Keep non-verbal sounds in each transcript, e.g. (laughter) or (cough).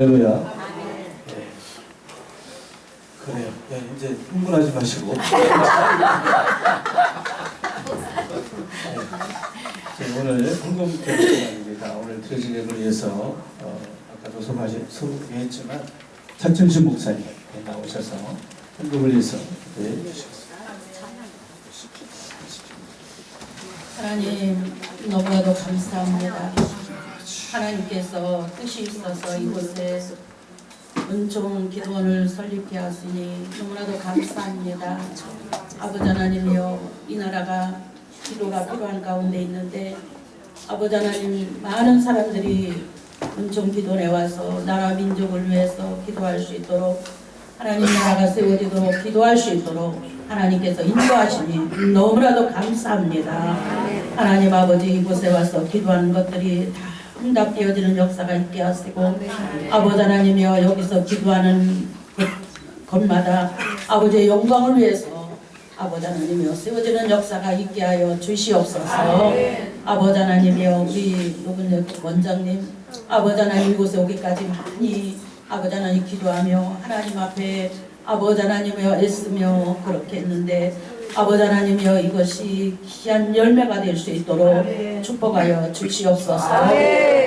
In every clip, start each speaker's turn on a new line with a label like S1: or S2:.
S1: 할렐루야. 예. 그래요. 예, 이제 흥분하지 마시고. 예, (laughs) 오늘 헌금 기도입니다. 오늘 예를 위해서 어, 아까도 소개했지만 차천신 목사님 나오셔서 헌금을 위해서 기도해 주시겠습니다.
S2: 하나님 너무나도 감사합니다. 하나님께서 뜻이 있어서 이곳에 은총 기도원을 설립해 하시니 너무나도 감사합니다. 아버지 하나님이여 이 나라가 기도가 필요한 가운데 있는데 아버지 하나님 많은 사람들이 은총 기도원에 와서 나라 민족을 위해서 기도할 수 있도록 하나님 나라가 세워지도록 기도할 수 있도록 하나님께서 인도하시니 너무나도 감사합니다. 하나님 아버지 이곳에 와서 기도하는 것들이 다 응답되어지는 역사가 있게 하시고 아버지 하나님이여 여기서 기도하는 곳, 곳마다 아버지의 영광을 위해서 아버지 하나님이여 세워지는 역사가 있게 하여 주시옵소서. 아버지 하나님이여 우리 노근역 원장님 아버지 하나님 이곳에 오기까지 많이 아버지 하나님 기도하며 하나님 앞에 아버지 하나님이여 애쓰며 그렇게 했는데 아버지 하나님이여 이것이 귀한 열매가 될 수 있도록 축복하여 주시옵소서.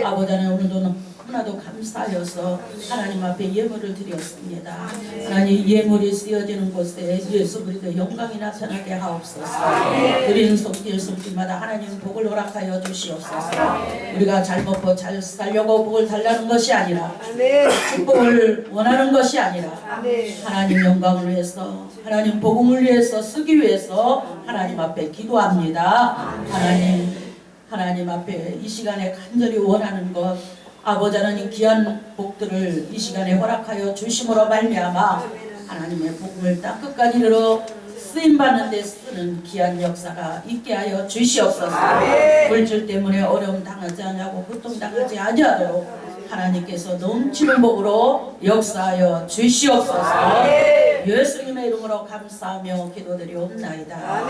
S2: 아버지 하나님 오늘도 너무나도 감사하여서 하나님 앞에 예물을 드렸습니다. 하나님 예물이 쓰여지는 곳에 예수 그리스도 영광이 나타나게 하옵소서. 드리는 손길 손길마다 하나님 복을 허락하여 주시옵소서. 우리가 잘 먹고 잘 살려고 복을 달라는 것이 아니라 축복을 원하는 것이 아니라 하나님 영광을 위해서 하나님 복음을 위해서 쓰기 위해서 하나님 앞에 기도합니다. 하나님 하나님 앞에 이 시간에 간절히 원하는 것 아버지 하나님 귀한 복들을 이 시간에 허락하여 주심으로 말미암아 하나님의 복음을 땅 끝까지 이르러 쓰임 받는 데 쓰는 귀한 역사가 있게 하여 주시옵소서. 물질 때문에 어려움 당하지 않냐고 고통 당하지 아니하도록 하나님께서 넘치는 복으로 역사하여 주시옵소서. 예수님의 이름으로 감사하며 기도드리옵나이다.